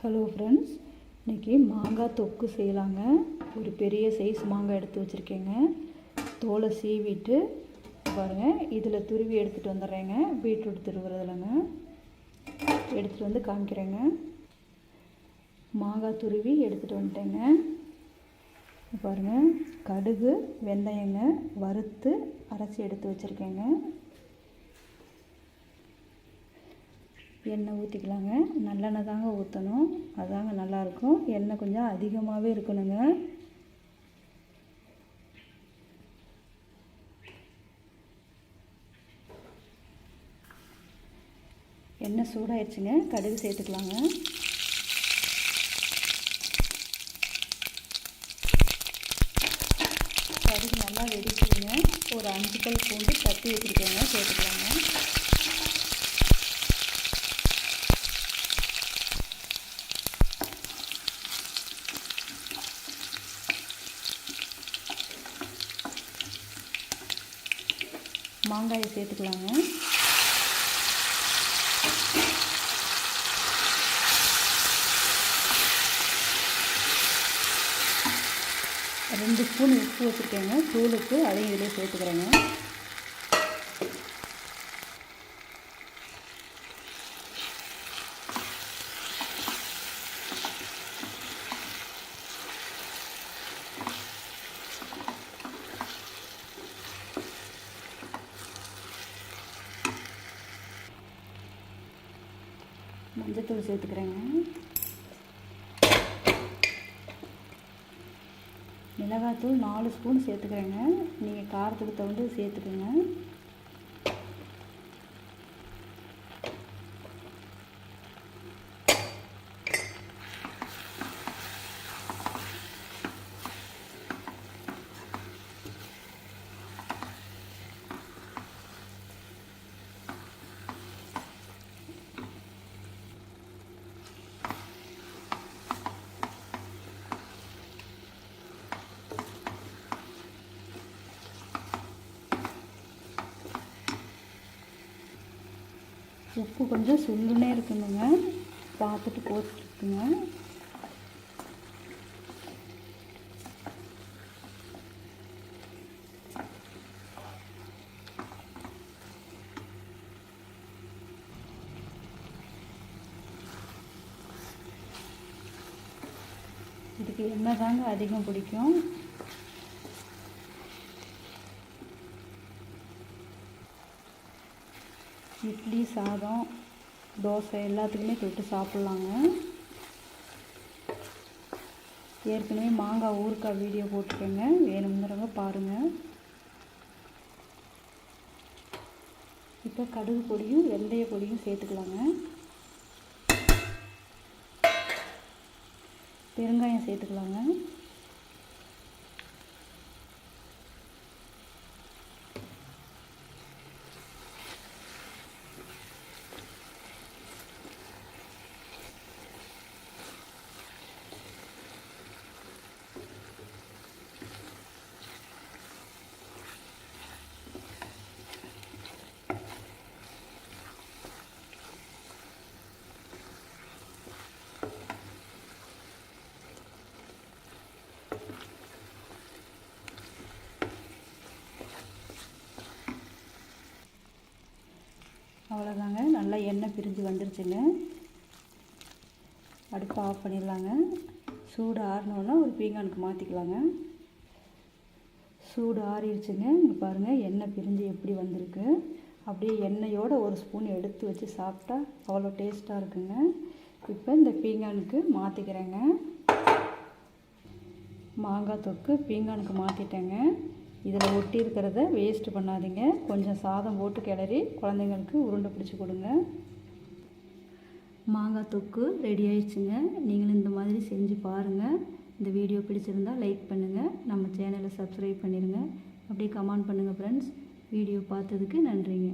Hello friends இன்றைக்கி மாங்காய் தொக்கு செய்யலாங்க. ஒரு பெரிய சைஸ் மாங்காய் எடுத்து வச்சுருக்கேங்க. தோலை சீவிட்டு பாருங்கள் இதில் துருவி எடுத்துகிட்டு வந்துடுறேங்க. பீட்ரூட் துருவுறதுலங்க. எடுத்துகிட்டு வந்து காமிக்கிறேங்க. மாங்காய் துருவி எடுத்துகிட்டு வந்துட்டேங்க. பாருங்கள் கடுகு வெந்தயங்க வறுத்து அரைச்சி எடுத்து வச்சுருக்கேங்க. எண்ணெய் ஊற்றிக்கலாங்க நல்லெண்ணெய் தாங்க ஊற்றணும் அதாங்க நல்லாயிருக்கும் எண்ணெய் கொஞ்சம் அதிகமாகவே இருக்கணுங்க. எண்ணெய் சூடாயிடுச்சுங்க கடுகு சேர்த்துக்கலாங்க. கடுகு நல்லா வெடிச்சுங்க ஒரு அஞ்சு கல் பூண்டு தட்டி வச்சுருக்கேங்க. சேர்த்துக்கலாங்க. மாங்காயை சேர்த்துக்கலாங்க. ரெண்டு ஸ்பூன் உப்பு வச்சுருக்கேங்க. தூளுக்கு அதையும் இதிலே சேர்த்துக்கிறேங்க. மஞ்சத்தூள் சேர்த்துக்கிறேங்க. மிளகாத்தூள் நாலு ஸ்பூன் சேர்த்துக்கிறேங்க. நீங்கள் காரத்துக்கு தகுந்து சேர்த்துக்கோங்க. உப்பு கொஞ்சம் சுள்ளுனே இருக்கணுங்க. பார்த்துட்டு போட்டுருக்குங்க இதுக்கு என்ன தாங்க அதிகம் பிடிக்கும். இட்லி சாதம் தோசை எல்லாத்துக்குமே தொட்டு சாப்பிட்லாங்க. ஏற்கனவே மாங்காய் ஊறுக்காய் வீடியோ போட்டிருக்கேங்க. வேணுங்கிறவங்க பாருங்கள் இப்போ கடுகு பொடியும் வெந்தய பொடியும் சேர்த்துக்கலாங்க. பெருங்காயம் சேர்த்துக்கலாங்க. அவ்வளோதாங்க. நல்லா எண்ணெய் பிரிஞ்சு வந்துருச்சுங்க. அடுப்பை ஆஃப் பண்ணிடலாங்க. சூடு ஆறினோன்னா ஒரு பீங்கானுக்கு மாற்றிக்கலாங்க சூடு ஆறிடுச்சுங்க. இங்கே பாருங்கள் எண்ணெய் பிரிஞ்சு எப்படி வந்திருக்கு. அப்படியே எண்ணெயோடு ஒரு ஸ்பூன் எடுத்து வச்சு சாப்பிட்டா அவ்வளோ டேஸ்ட்டாக இருக்குங்க. இப்போ இந்த பீங்கானுக்கு மாற்றிக்கிறேங்க மாங்காய் தொக்கு பீங்கானுக்கு மாற்றிட்டேங்க இதில் ஒட்டி இருக்கிறத வேஸ்ட்டு பண்ணாதீங்க. கொஞ்சம் சாதம் போட்டு கிளறி குழந்தைங்களுக்கு உருண்டை பிடிச்சி கொடுங்க. மாங்காய் தொக்கு ரெடி ஆயிடுச்சுங்க. நீங்களும் இந்த மாதிரி செஞ்சு பாருங்கள் இந்த வீடியோ பிடிச்சிருந்தால் லைக் பண்ணுங்கள் நம்ம சேனலை சப்ஸ்கிரைப் பண்ணிடுங்க அப்படியே கமெண்ட் பண்ணுங்கள் ஃப்ரெண்ட்ஸ் வீடியோ பார்த்ததுக்கு நன்றிங்க.